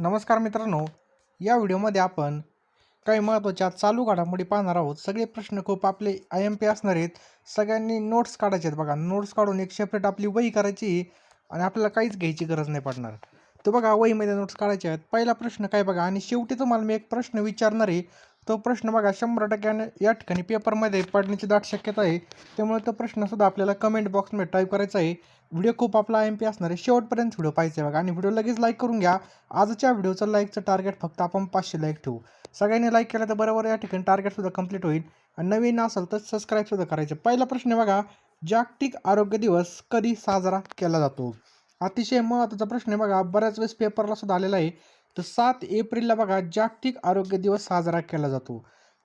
नमस्कार मित्रांनो या व्हिडिओमध्ये आपण काही महत्त्वाच्या चालू घडामोडी पाहणार आहोत. सगळे प्रश्न खूप आपले आय एम पी असणार आहेत. सगळ्यांनी नोट्स काढायचे आहेत बघा. नोट्स काढून एक सेपरेट आपली वही करायची आणि आपल्याला काहीच घ्यायची गरज नाही पडणार. तर बघा वहीमध्ये नोट्स काढायचे आहेत. पहिला प्रश्न काय बघा? आणि शेवटी तुम्हाला मी एक प्रश्न विचारणार आहे. तो प्रश्न बघा शंभर टक्क्याने या ठिकाणी पेपरमध्ये पडण्याची दाट शक्यता आहे. त्यामुळे तो प्रश्नसुद्धा आपल्याला कमेंट बॉक्समध्ये टाईप करायचा आहे. व्हिडिओ खूप आपला एम पी असणार आहे. शेवटपर्यंत व्हिडिओ पाहिजे बघा. आणि व्हिडिओ लगेच लाईक करून घ्या. आजच्या व्हिडिओचं लाईकचं टार्गेट फक्त आपण पाचशे लाईक ठेवू. सगळ्यांनी लाईक केलं तर बरोबर या ठिकाणी टार्गेटसुद्धा कंप्लीट होईल. आणि नवीन असेल तर सबस्क्राईबसुद्धा करायचं. पहिला प्रश्न बघा जागतिक आरोग्य दिवस कधी साजरा केला जातो? अतिशय महत्त्वाचा प्रश्न आहे बघा. बऱ्याच वेळेस पेपरला सुद्धा आलेला आहे. तर सात एप्रिलला बघा जागतिक आरोग्य दिवस साजरा केला जातो.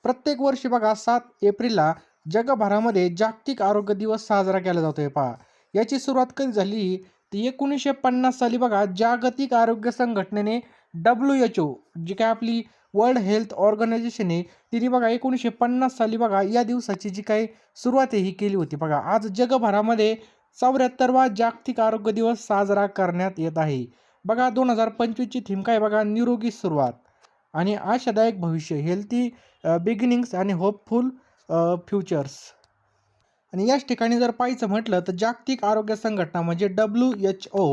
प्रत्येक वर्षी बघा सात एप्रिलला जगभरामध्ये जागतिक आरोग्य दिवस साजरा केला जातो आहे पहा. याची सुरुवात कधी झाली? तर एकोणीसशे पन्नास साली बघा जागतिक आरोग्य संघटनेने डब्ल्यू एच ओ जी काय आपली वर्ल्ड हेल्थ ऑर्गनायझेशन आहे तिने बघा एकोणीसशे पन्नास साली बघा या दिवसाची जी काही सुरुवात ही केली होती. बघा आज जगभरामध्ये चौऱ्याहत्तरवा जागतिक आरोग्य दिवस साजरा करण्यात येत आहे. बघा दोन हजार पंचवीसची थीम काय बघा? निरोगी सुरुवात. आणि आशादायक भविष्य हेल्थी बिगिनिंग्स आणि होपफुल फ्युचर्स आणि याच ठिकाणी जर पाहायचं म्हटलं तर जागतिक आरोग्य संघटना म्हणजे डब्ल्यू एच ओ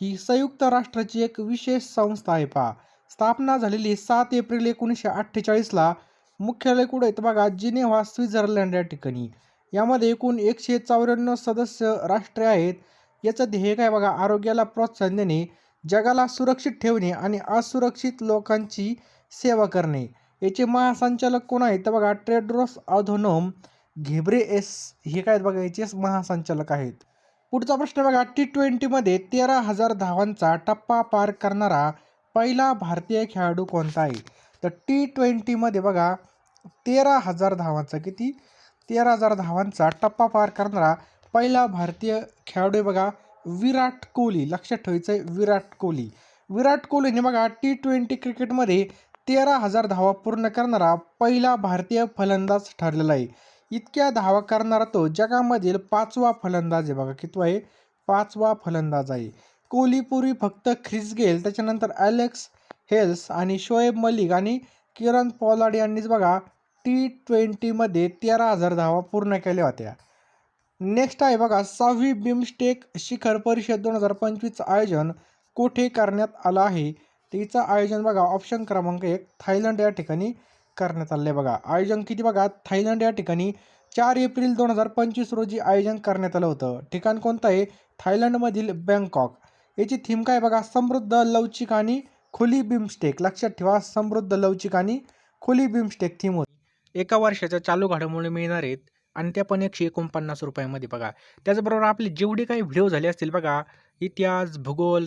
ही संयुक्त राष्ट्राची एक विशेष संस्था आहे पहा. स्थापना झालेली सात एप्रिल एकोणीसशे अठ्ठेचाळीसला. मुख्यालय कुठं येतं बघा जिनेव्हा स्वित्झर्लंड या ठिकाणी. यामध्ये एकूण एकशे चौऱ्याण्णव सदस्य राष्ट्रे आहेत. याचं ध्येय काय बघा? आरोग्याला प्रोत्साहन देणे. जगाला सुरक्षित ठेवणे आणि असुरक्षित लोकांची सेवा करणे. याचे महासंचालक कोण आहेत? तर बघा ट्रेड्रोस ऑधोनोम घेब्रे एस हे काय आहेत बघा याचे महासंचालक आहेत. पुढचा प्रश्न बघा टी ट्वेंटीमध्ये तेरा हजार धावांचा टप्पा पार करणारा पहिला भारतीय खेळाडू कोणता आहे? तर टी ट्वेंटीमध्ये बघा तेरा हजार धावांचा किती? तेरा हजार धावांचा टप्पा पार करणारा पहिला भारतीय खेळाडू बघा विराट कोहली लक्षात ठेवायचं आहे विराट कोहली. विराट कोहलीने बघा टी ट्वेंटी क्रिकेटमध्ये तेरा हजार धावा पूर्ण करणारा पहिला भारतीय फलंदाज ठरलेला आहे. इतक्या धावा करणारा तो जगामधील पाचवा फलंदाज आहे. बघा कितवा आहे? पाचवा फलंदाज आहे. कोहलीपूर्वी फक्त ख्रिस गेल त्याच्यानंतर ॲलेक्स हेल्स आणि शोएब मलिक आणि किरण पॉलाड यांनीच बघा टी ट्वेंटीमध्ये तेरा हजार धावा पूर्ण केल्या होत्या. नेक्स्ट आहे बघा सहावी बिमस्टेक शिखर परिषद दोन हजार पंचवीसचं आयोजन कोठे करण्यात आलं आहे? तिचं आयोजन बघा ऑप्शन क्रमांक एक थायलंड या ठिकाणी करण्यात आलं आहे बघा. आयोजन किती बघा थायलंड या ठिकाणी चार एप्रिल दोन हजार पंचवीस रोजी आयोजन करण्यात आलं होतं. ठिकाण कोणतं आहे? थायलंडमधील बँकॉक. याची थीम काय बघा समृद्ध लवचिक आणि खुली बिमस्टेक. लक्षात ठेवा समृद्ध लवचिक आणि खुली बिमस्टेक थीम होती. एका वर्षाच्या चालू घडामोडी मिळणार आहेत. आणि त्या पण एकशे एकोणपन्नास रुपयामध्ये बघा. त्याचबरोबर आपले जेवढे काही व्हिडिओ झाले असतील बघा इतिहास भूगोल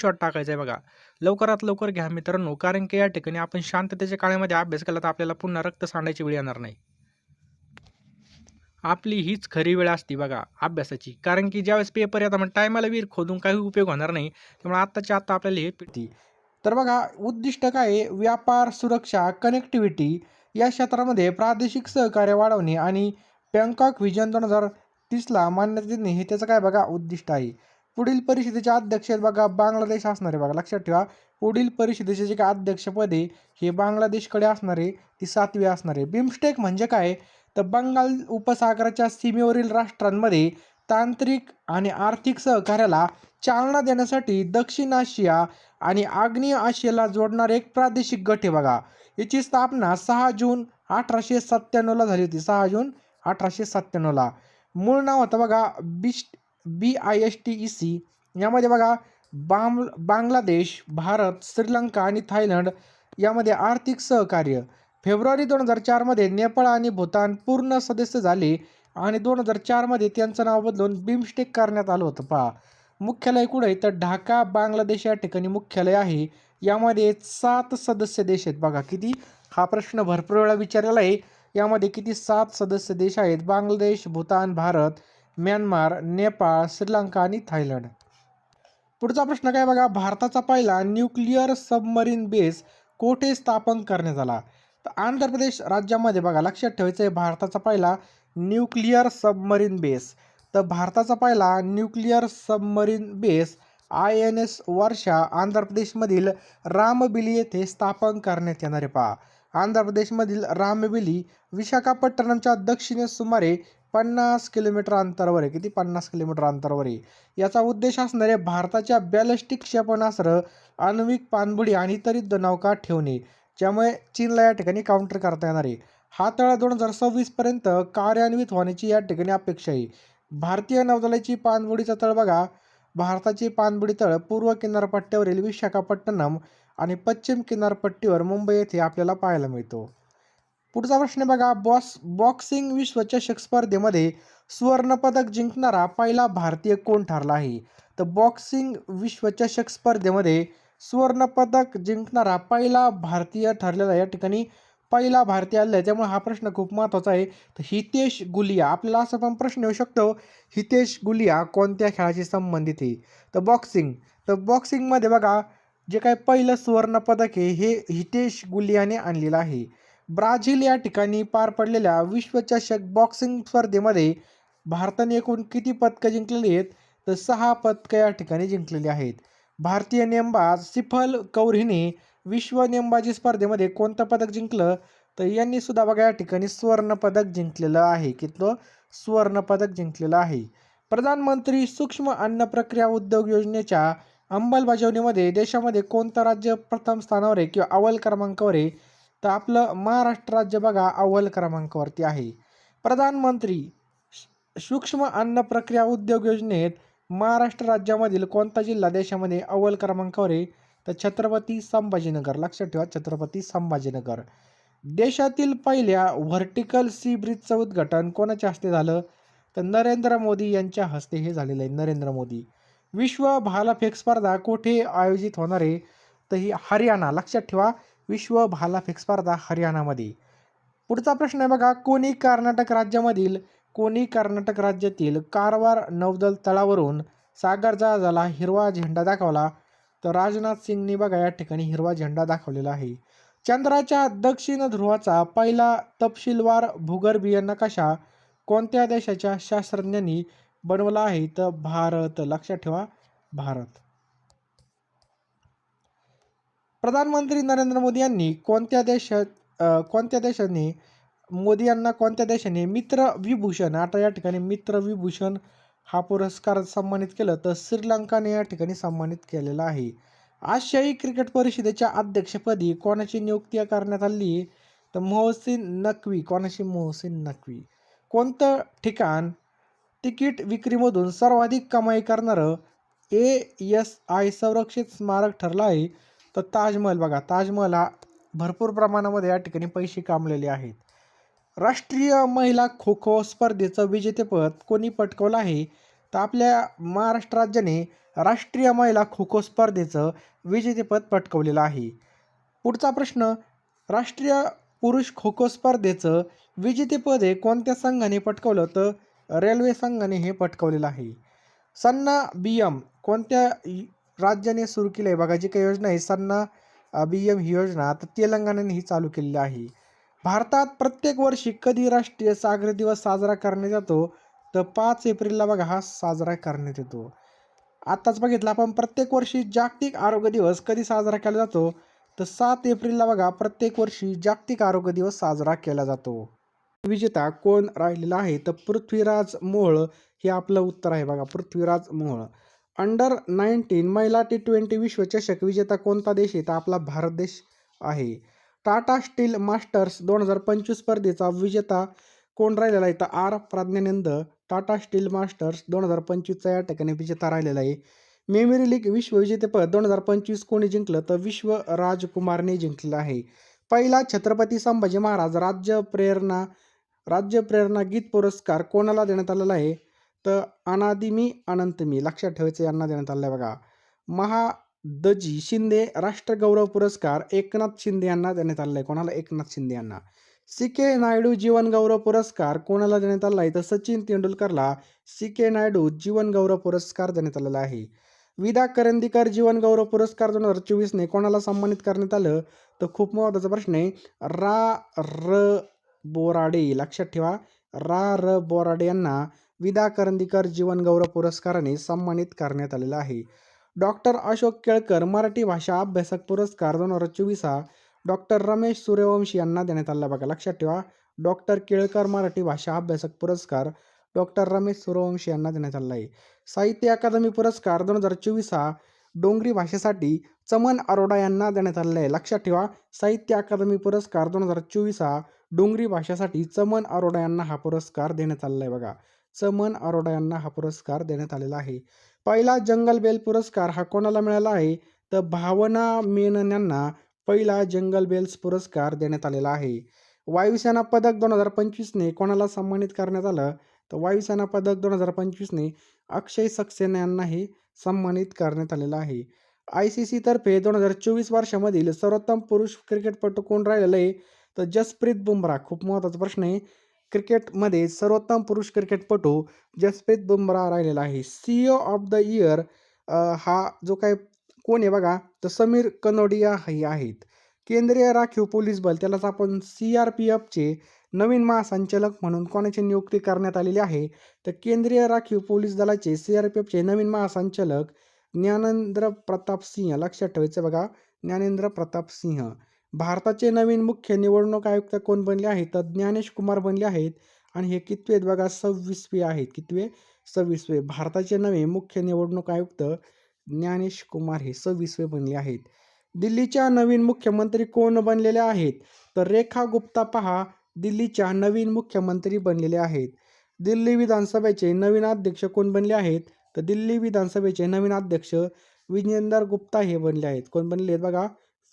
स्क्रीनशॉट टाकायचा आहे बघा. लवकरात लवकर घ्या मित्रांनो कारण की या ठिकाणी आपण शांततेच्या काळामध्ये अभ्यास केला तर आपल्याला पुन्हा रक्त सांडायची वेळ येणार नाही. आपली हीच खरी वेळ असती बघा अभ्यासाची. कारण की ज्यावेळेस पेपर येतात मग टायमाला वीर खोदून काही उपयोग होणार नाही. त्यामुळे आत्ताच्या आत्ता आपल्याला हे पिळती तर बघा उद्दिष्ट काय आहे? व्यापार सुरक्षा कनेक्टिव्हिटी या क्षेत्रामध्ये प्रादेशिक सहकार्य वाढवणे आणि बँकॉक व्हिजन दोन हजार तीसला मान्यता देणे हे त्याचं काय बघा उद्दिष्ट आहे. पुढील परिषदेचे अध्यक्ष बघा बांगलादेश असणारे बघा लक्षात ठेवा. पुढील परिषदेचे जे काय अध्यक्षपद आहे हे बांगलादेशकडे असणारे ती सातवी असणारे बिमस्टेक म्हणजे काय? तर बंगाल उपसागराच्या सीमेवरील राष्ट्रांमध्ये तांत्रिक आणि आर्थिक सहकार्याला चालना देण्यासाठी दक्षिण आशिया आणि आग्नेय आशियाला जोडणारे एक प्रादेशिक गट आहे बघा. याची स्थापना सहा जून अठराशे सत्त्याण्णवला झाली होती. सहा जून अठराशे सत्त्याण्णवला. मूळ नाव होतं बघा BIST B I S T E C. यामध्ये बघा बांग बांगलादेश भारत श्रीलंका आणि थायलंड यामध्ये आर्थिक सहकार्य. फेब्रुवारी दोन हजार चारमध्ये नेपाळ आणि भूतान पूर्ण सदस्य झाले आणि दोन हजार चारमध्ये त्यांचं नाव बदलून बिमस्टेक करण्यात आलं होतं. पहा मुख्यालय कुठं आहे? तर ढाका बांगलादेश या ठिकाणी मुख्यालय आहे. यामध्ये सात सदस्य देश आहेत. बघा किती हा प्रश्न भरपूर वेळा विचारलेला आहे. यामध्ये किती सात सदस्य देश आहेत? बांगलादेश भूतान भारत म्यानमार नेपाळ श्रीलंका आणि थायलंड. पुढचा प्रश्न काय बघा? भारताचा पहिला न्यूक्लिअर सबमरीन बेस कोठे स्थापन करण्यात आला? तर आंध्र प्रदेश राज्यामध्ये बघा लक्षात ठेवायचं आहे भारताचा पहिला न्यूक्लिअर सबमरीन बेस. तर भारताचा पहिला nuclear submarine base I N S Varsha Andhra प्रदेशमधील रामबिली येथे स्थापन करण्यात येणार आहे पहा. आंध्र प्रदेशमधील रामबिली विशाखापट्टणमच्या दक्षिणेस सुमारे पन्नास किलोमीटर अंतरावर आहे. किती? पन्नास किलोमीटर अंतरावर आहे. याचा उद्देश असणारे भारताच्या बॅलिस्टिक क्षेपणास्त्र आण्विक पाणबुडी आणि इतरित नौका ठेवणे ज्यामुळे चीनला या ठिकाणी काउंटर करता येणार आहे. हा तळ दोन हजार सव्वीसपर्यंत कार्यान्वित होण्याची या ठिकाणी अपेक्षा आहे. भारतीय नौदलाची पाणबुडीचा तळ बघा. भारताची पाणबुडी तळ पूर्व किनारपट्ट्यावरील विशाखापट्टणम आणि पश्चिम किनारपट्टीवर मुंबई येथे आपल्याला पाहायला मिळतो. पुढचा प्रश्न बघा. बॉस बॉक्सिंग विश्वचषक स्पर्धेमध्ये सुवर्णपदक जिंकणारा पहिला भारतीय कोण ठरला आहे? तर बॉक्सिंग विश्वचषक स्पर्धेमध्ये सुवर्णपदक जिंकणारा पहिला भारतीय ठरलेला या ठिकाणी पहिला भारतीय आलेला आहे. त्यामुळे हा प्रश्न खूप महत्त्वाचा आहे. तर हितेश गुलिया आपल्याला असं पण प्रश्न येऊ शकतो हितेश गुलिया कोणत्या खेळाशी संबंधित आहे? तर बॉक्सिंग तर बॉक्सिंगमध्ये बघा जे काय पहिलं सुवर्णपदक आहे हे हितेश गुलियाने आणलेलं आहे. ब्राझील या ठिकाणी पार पडलेल्या विश्वचषक बॉक्सिंग स्पर्धेमध्ये भारताने एकूण किती पदकं जिंकलेली आहेत? तर सहा पदकं या ठिकाणी जिंकलेली आहेत. भारतीय नेमबाज सिफल कौर हिने विश्व नेमबाजी स्पर्धेमध्ये कोणतं पदक जिंकलं? तर यांनी सुद्धा बघा या ठिकाणी सुवर्णपदक जिंकलेलं आहे. कितलं? सुवर्णपदक जिंकलेलं आहे. प्रधानमंत्री सूक्ष्म अन्न प्रक्रिया उद्योग योजनेच्या अंमलबजावणीमध्ये देशामध्ये कोणतं राज्य प्रथम स्थानावर आहे किंवा अव्वल क्रमांकावर आहे? तर आपलं महाराष्ट्र राज्य बघा अव्वल क्रमांकावरती आहे. प्रधानमंत्री सूक्ष्म अन्न प्रक्रिया उद्योग योजनेत महाराष्ट्र राज्यामधील कोणता जिल्हा देशामध्ये अव्वल क्रमांकावर आहे? तर छत्रपती संभाजीनगर. लक्षात ठेवा छत्रपती संभाजीनगर. देशातील पहिल्या व्हर्टिकल सी ब्रिजचं उद्घाटन कोणाच्या हस्ते झालं? तर नरेंद्र मोदी यांच्या हस्ते हे झालेलं आहे नरेंद्र मोदी. विश्व भालाफेक स्पर्धा कोठे आयोजित होणार आहे? तर ही हरियाणा. लक्षात ठेवा विश्व भालाफेक स्पर्धा हरियाणामध्ये. पुढचा प्रश्न आहे बघा कोणी कर्नाटक राज्यामधील कोणी कर्नाटक राज्यातील कारवार नौदल तळावरून सागर जहाजाला हिरवा झेंडा दाखवला तर राजनाथ सिंगनी बघा या ठिकाणी हिरवा झेंडा दाखवलेला आहे. चंद्राच्या दक्षिण ध्रुवाचा पहिला तपशीलवार भूगर्भीय नकाशा कोणत्या देशाच्या शास्त्रज्ञांनी बनवला आहे? तर भारत. लक्षात ठेवा भारत. प्रधानमंत्री नरेंद्र मोदी यांनी कोणत्या देशात कोणत्या देशाने मोदी यांना कोणत्या देशाने मित्र विभूषण आता या ठिकाणी मित्र विभूषण हा पुरस्कार सन्मानित केलं तर श्रीलंकाने या ठिकाणी सन्मानित केलेला आहे. आशियाई क्रिकेट परिषदेच्या अध्यक्षपदी कोणाची नियुक्ती करण्यात आली? तर मोहसिन नकवी कोणाची? मोहसिन नकवी. कोणतं ठिकाण तिकीट विक्रीमधून सर्वाधिक कमाई करणारं ए एस आय संरक्षित स्मारक ठरलं आहे? तर ताजमहल बघा ताजमहल हा भरपूर प्रमाणामध्ये या ठिकाणी पैसे कामलेले आहेत. राष्ट्रीय महिला खो खो स्पर्धेचं विजेतेपद कोणी पटकवलं आहे? तर आपल्या महाराष्ट्र राज्याने राष्ट्रीय महिला खो खो स्पर्धेचं विजेतेपद पटकवलेलं आहे. पुढचा प्रश्न राष्ट्रीय पुरुष खो खो स्पर्धेचं विजेतेपद हे कोणत्या संघाने पटकवलं? तर रेल्वे संघाने हे पटकवलेलं आहे. सन्ना बी एम कोणत्या राज्याने सुरू केली आहे बघा जी काही योजना आहे सन्ना बी एम ही योजना आता तेलंगणाने ही चालू केलेली आहे. भारतात प्रत्येक वर्षी कधी राष्ट्रीय सागरी दिवस साजरा करण्यात येतो तर पाच एप्रिलला बघा हा साजरा करण्यात येतो. आत्ताच बघितलं आपण प्रत्येक वर्षी जागतिक आरोग्य दिवस कधी साजरा केला जातो तर सात एप्रिलला बघा प्रत्येक वर्षी जागतिक आरोग्य दिवस साजरा केला जातो. विजेता कोण राहिलेला आहे? तर पृथ्वीराज मोहोळ हे आपलं उत्तर आहे बघा पृथ्वीराज मोहोळ. अंडर नाईन्टीन महिला टी ट्वेंटी विश्वचषक विजेता कोणता देश आहे? तर आपला भारत देश आहे. टाटा स्टील मास्टर्स दोन हजार पंचवीस स्पर्धेचा विजेता कोण राहिलेला आहे? तर R Praggnanandhaa Tata steel masters दोन हजार पंचवीसचा या ठिकाणी विजेता राहिलेला आहे. मेमरी लीग विश्वविजेतेपद दोन हजार पंचवीस कोणी जिंकलं? तर विश्व राजकुमारने जिंकलेलं आहे. पहिला छत्रपती संभाजी महाराज राज्य प्रेरणा राज्य प्रेरणा गीत पुरस्कार कोणाला देण्यात आलेला आहे? तर अनादिमी अनंतमी. लक्षात ठेवायचं यांना देण्यात आलं आहे बघा. महादजी शिंदे राष्ट्रगौरव पुरस्कार एकनाथ शिंदे यांना देण्यात आलेला आहे कोणाला? एकनाथ शिंदे यांना. सी के नायडू जीवनगौरव पुरस्कार कोणाला देण्यात आला आहे तर सचिन तेंडुलकरला सी के नायडू जीवनगौरव पुरस्कार देण्यात आलेला आहे. विदा करंदीकर जीवनगौरव पुरस्कार दोन हजार चोवीसने कोणाला सन्मानित करण्यात आलं? तर खूप महत्त्वाचा प्रश्न आहे. रा. र. बोराडे. लक्षात ठेवा. रा. र. बोराडे यांना विदा करंदीकर जीवनगौरव पुरस्काराने सन्मानित करण्यात आलेला आहे. डॉक्टर अशोक केळकर मराठी भाषा अभ्यासक पुरस्कार दोन हजार चोवीसा डॉक्टर रमेश सूर्यवंशी यांना देण्यात आला बघा लक्षात ठेवा. डॉक्टर केळकर मराठी भाषा अभ्यासक पुरस्कार डॉक्टर रमेश सूर्यवंशी यांना देण्यात आला आहे. साहित्य अकादमी पुरस्कार दोन हजार चोवीस हा डोंगरी भाषेसाठी चमन अरोडा यांना देण्यात आलेला आहे. लक्षात ठेवा साहित्य अकादमी पुरस्कार दोन हजार चोवीस हा डोंगरी भाषेसाठी चमन अरोडा यांना हा पुरस्कार देण्यात आलेला आहे. बघा चमन अरोडा यांना हा पुरस्कार देण्यात आलेला आहे. पहिला जंगल बेल पुरस्कार हा कोणाला मिळाला आहे? तर भावना मेनन यांना पहिला जंगल बेल्स पुरस्कार देण्यात आलेला आहे. वायुसेना पदक दोन हजार पंचवीसने कोणाला सन्मानित करण्यात आलं? तर वायुसेना पदक दोन हजार पंचवीसने अक्षय सक्सेना यांनाही सन्मानित करण्यात आलेलं आहे. आय सी सी तर्फे दोन हजार चोवीस वर्षामधील सर्वोत्तम पुरुष क्रिकेटपटू कोण राहिलेलं आहे? तर जसप्रीत बुमराह खूप महत्त्वाचा प्रश्न आहे. क्रिकेटमध्ये सर्वोत्तम पुरुष क्रिकेटपटू जसप्रीत बुमराह राहिलेला आहे. C O of the year हा जो काय कोण आहे बघा तर समीर कनोडिया हे आहेत. केंद्रीय राखीव पोलीस बल त्यालाच आपण सी आर पी एफचे नवीन महासंचालक म्हणून कोणाची नियुक्ती करण्यात आलेली आहे? तर केंद्रीय राखीव पोलीस दलाचे सी आर पी एफचे नवीन महासंचालक ज्ञानेंद्र प्रताप सिंह लक्षात ठेवायचं बघा ज्ञानेंद्र प्रताप सिंह. भारताचे नवीन मुख्य निवडणूक आयुक्त कोण बनले आहेत? तर ज्ञानेश कुमार बनले आहेत आणि हे कितवे बघा? सव्वीसवे आहेत. कितवे? सव्वीसवे. भारताचे नवे मुख्य निवडणूक आयुक्त ज्ञानेश कुमार हे सव्वीसवे बनले आहेत. दिल्लीच्या नवीन मुख्यमंत्री कोण बनलेले आहेत? तर रेखा गुप्ता पहा. दिल्लीच्या नवीन मुख्यमंत्री बनलेले आहेत. दिल्ली विधानसभेचे नवीन अध्यक्ष कोण बनले आहेत? तर दिल्ली विधानसभेचे नवीन अध्यक्ष विजेंदर गुप्ता हे बनले आहेत. कोण बनले आहेत बघा?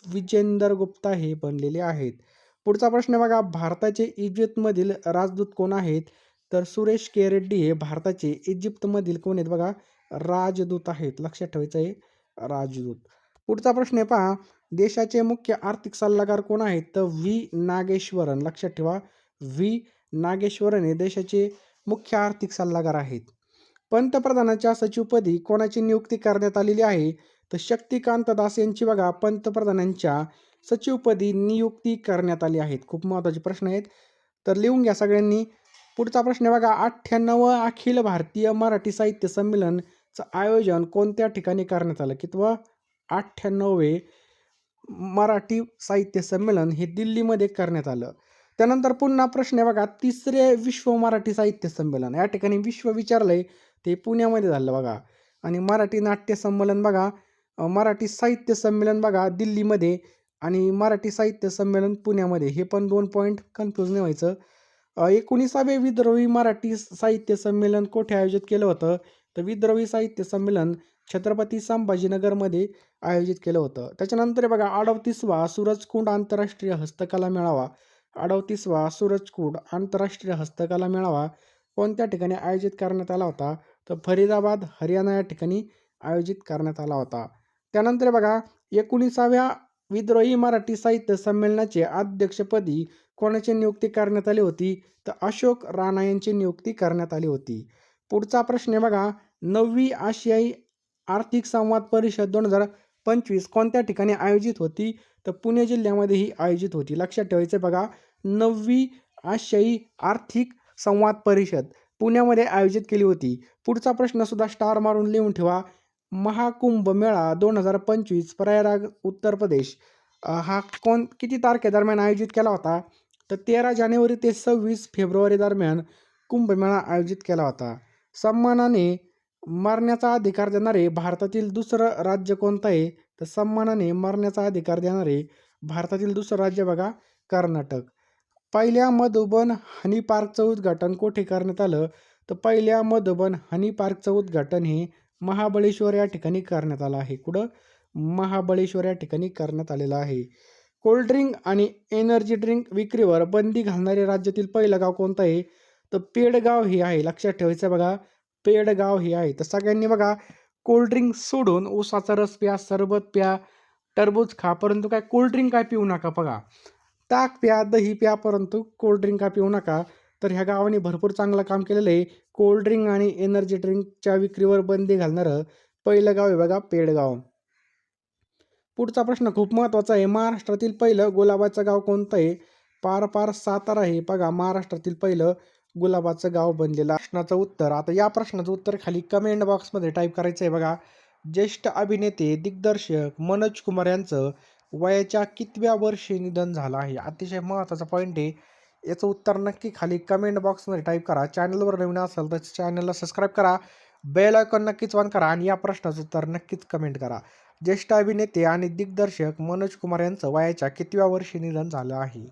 विजेंदर गुप्ता हे बनलेले आहेत. पुढचा प्रश्न बघा भारताचे इजिप्तमधील राजदूत कोण आहेत? तर सुरेश के रेड्डी हे भारताचे इजिप्तमधील कोण आहेत बघा? राजदूत आहेत. लक्षात ठेवायचं आहे राजदूत. पुढचा प्रश्न आहे पहा देशाचे मुख्य आर्थिक सल्लागार कोण आहेत? तर व्ही. नागेश्वरन. लक्षात ठेवा व्ही. नागेश्वरन हे देशाचे मुख्य आर्थिक सल्लागार आहेत. पंतप्रधानाच्या सचिवपदी कोणाची नियुक्ती करण्यात आलेली आहे? तर शक्तिकांत दास यांची बघा पंतप्रधानांच्या सचिवपदी नियुक्ती करण्यात आली आहेत. खूप महत्त्वाचे प्रश्न आहेत. तर लिहून घ्या सगळ्यांनी. पुढचा प्रश्न बघा अठ्ठ्याण्णव अखिल भारतीय मराठी साहित्य संमेलनचं आयोजन कोणत्या ठिकाणी करण्यात आलं? कितवं? अठ्ठ्याण्णवे मराठी साहित्य संमेलन हे दिल्लीमध्ये करण्यात आलं. त्यानंतर पुन्हा प्रश्न आहे बघा तिसरे विश्व मराठी साहित्य संमेलन. या ठिकाणी विश्व विचारलंय ते पुण्यामध्ये झालं बघा. आणि मराठी नाट्य संमेलन बघा मराठी साहित्य संमेलन बघा दिल्लीमध्ये आणि मराठी साहित्य संमेलन पुण्यामध्ये. हे पण दोन पॉईंट कन्फ्यूज नाही व्हायचं. एकोणीसावे विद्रोही मराठी साहित्य संमेलन कोठे आयोजित केलं होतं? तर विद्रोही साहित्य संमेलन छत्रपती संभाजीनगरमध्ये आयोजित केलं होतं. त्याच्यानंतर बघा अडवतीसवा सूरजकुंड आंतरराष्ट्रीय हस्तकला मेळावा. अडवतीसवा सूरजकुंड आंतरराष्ट्रीय हस्तकला मेळावा कोणत्या ठिकाणी आयोजित करण्यात आला होता? तर फरीदाबाद हरियाणा या ठिकाणी आयोजित करण्यात आला होता. त्यानंतर बघा एकोणीसाव्या विद्रोही मराठी साहित्य संमेलनाचे अध्यक्षपदी कोणाची नियुक्ती करण्यात आली होती? तर अशोक राणा यांची नियुक्ती करण्यात आली होती. पुढचा प्रश्न आहे बघा नववी आशियाई आर्थिक संवाद परिषद दोन हजार पंचवीस कोणत्या ठिकाणी आयोजित होती? तर पुणे जिल्ह्यामध्ये ही आयोजित होती. लक्षात ठेवायचं बघा नववी आशियाई आर्थिक संवाद परिषद पुण्यामध्ये आयोजित केली होती. पुढचा प्रश्न सुद्धा स्टार मारून लिहून ठेवा. महाकुंभ मेळा दोन हजार पंचवीस प्रयागराज उत्तर प्रदेश. हा कोण किती तारखेदरम्यान आयोजित केला होता? तर तेरा जानेवारी ते सव्वीस फेब्रुवारी दरम्यान कुंभमेळा आयोजित केला होता. सन्मानाने मरण्याचा अधिकार देणारे भारतातील दुसरं राज्य कोणतं आहे? तर सन्मानाने मरण्याचा अधिकार देणारे भारतातील दुसरं राज्य बघा कर्नाटक. पहिल्या मधुबन हनी पार्कचं उद्घाटन कोठे करण्यात आलं? तर पहिल्या मधुबन हनी पार्कचं उद्घाटन हे महाबळेश्वर या ठिकाणी करण्यात आलं आहे. कुठं? महाबळेश्वर या ठिकाणी करण्यात आलेलं आहे. कोल्ड्रिंक आणि एनर्जी ड्रिंक विक्रीवर बंदी घालणारे राज्यातील पहिलं गाव कोणतं आहे? तर पेडगाव हे आहे. लक्षात ठेवायचं बघा. पेडगाव हे आहे. तर सगळ्यांनी बघा. कोल्ड्रिंक सोडून ऊसाचा रस प्या सरबत प्या टरबूज खा. परंतु काय? कोल्ड्रिंक काय पिऊ नका बघा. ताक प्या दही प्या परंतु कोल्ड्रिंक काय पिऊ नका. तर ह्या गावाने भरपूर चांगलं काम केलेलं आहे. कोल्ड्रिंक आणि एनर्जी ड्रिंकच्या विक्रीवर बंदी घालणारं पहिलं गाव आहे बघा पेडगाव. पुढचा प्रश्न खूप महत्त्वाचा आहे. महाराष्ट्रातील पहिलं गुलाबाचं गाव कोणतं आहे? पार पार सातारा हे बघा महाराष्ट्रातील पहिलं गुलाबाचं गाव बनलेलं प्रश्नाचं उत्तर. आता या प्रश्नाचं उत्तर खाली कमेंट बॉक्समध्ये टाईप करायचं आहे बघा. ज्येष्ठ अभिनेते दिग्दर्शक मनोज कुमार यांचं वयाच्या कितव्या वर्षी निधन झालं आहे? अतिशय महत्त्वाचा पॉईंट आहे. याचं उत्तर नक्की खाली कमेंट बॉक्समध्ये टाईप करा. चॅनलवर नवीन असेल तर चॅनलला सबस्क्राईब करा. बेल आयकॉन नक्कीच ऑन करा आणि या प्रश्नाचं उत्तर नक्कीच कमेंट करा. ज्येष्ठ अभिनेते आणि दिग्दर्शक मनोज कुमार यांचं वयाच्या कितव्या वर्षी निधन झालं आहे?